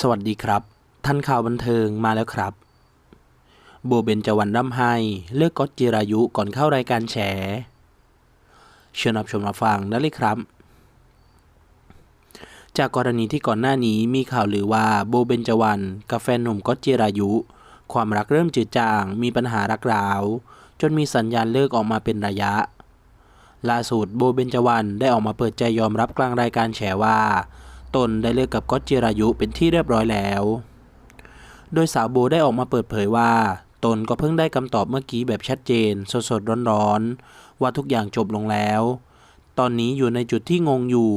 สวัสดีครับ ท่านข่าวบันเทิงมาแล้วครับ โบเบนจวรรณร่ำไห้เลือกก๊อตจิรายุก่อนเข้ารายการแฉเชิญรับชมรับฟังได้เลยครับ จากกรณีที่ก่อนหน้านี้มีข่าวลือว่าโบเบนจวรรณกับแฟนหนุ่มก๊อตจิรายุ ความรักเริ่มจืดจาง มีปัญหารักร้าว จนมีสัญญาณเลิกออกมาเป็นระยะล่าสุดโบเบนจวรรณได้ออกมาเปิดใจยอมรับกลางรายการแฉว่า ตนได้เลิกกับก๊อตจิรายุเป็นที่เรียบร้อยแล้ว โดยสาวโบได้ออกมาเปิดเผยว่า ตนก็เพิ่งได้คำตอบเมื่อกี้แบบชัดเจน สดๆร้อนๆ ว่าทุกอย่างจบลงแล้ว ตอนนี้อยู่ในจุดที่งงอยู่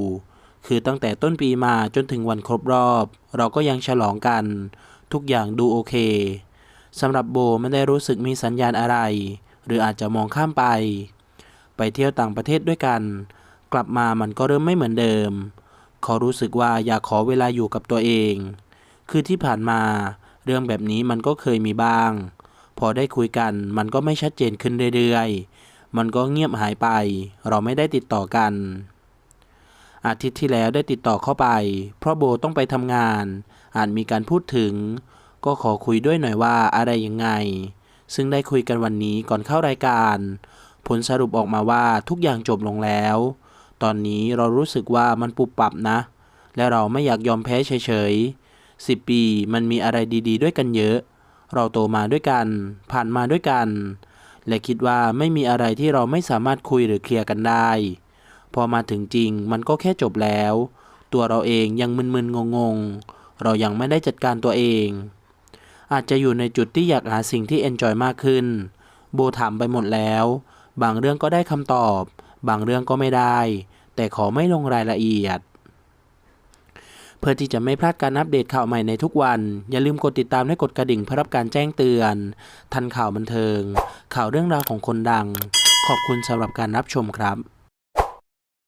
คือตั้งแต่ต้นปีมาจนถึงวันครบรอบ เราก็ยังฉลองกัน ทุกอย่างดูโอเคสำหรับโบไม่ได้รู้สึกมีสัญญาณอะไร หรืออาจจะมองข้ามไป ไปเที่ยวต่างประเทศด้วยกัน กลับมามันก็เริ่มไม่เหมือนเดิม ขารู้สึกว่าอยากขอเวลาอยู่กับตัวเอง คือที่ผ่านมา เรื่องแบบนี้มันก็เคยมีบ้าง พอได้คุยกันมันก็ไม่ชัดเจนขึ้นเรื่อยๆ มันก็เงียบหายไป เราไม่ได้ติดต่อกัน อาทิตย์ที่แล้วได้ติดต่อเข้าไป เพราะโบต้องไปทำงาน อาจมีการพูดถึง ก็ขอคุยด้วยหน่อยว่าอะไรยังไง ซึ่งได้คุยกันวันนี้ก่อนเข้ารายการ ผลสรุปออกมาว่าทุกอย่างจบลงแล้ว ตอนนี้เรารู้สึกว่ามันปุบปับนะ และเราไม่อยากยอมแพ้เฉยๆสิบปีมันมีอะไรดีๆ ด้วยกันเยอะ เราโตมาด้วยกัน ผ่านมาด้วยกัน และคิดว่าไม่มีอะไรที่เราไม่สามารถคุยหรือเคลียร์กันได้ พอมาถึงจริงมันก็แค่จบแล้ว ตัวเราเองยังมึนๆงงๆ เรายังไม่ได้จัดการตัวเอง อาจจะอยู่ในจุดที่อยากหาสิ่งที่เอนจอยมากขึ้น โบถามไปหมดแล้ว บางเรื่องก็ได้คำตอบ บางเรื่องก็ไม่ได้ แต่ขอไม่ลงรายละเอียด เพื่อที่จะไม่พลาดการอัปเดตข่าวใหม่ในทุกวัน อย่าลืมกดติดตามและกดกระดิ่งเพื่อรับการแจ้งเตือน ทันข่าวบันเทิง ข่าวเรื่องราวของคนดัง ขอบคุณสำหรับการรับชมครับ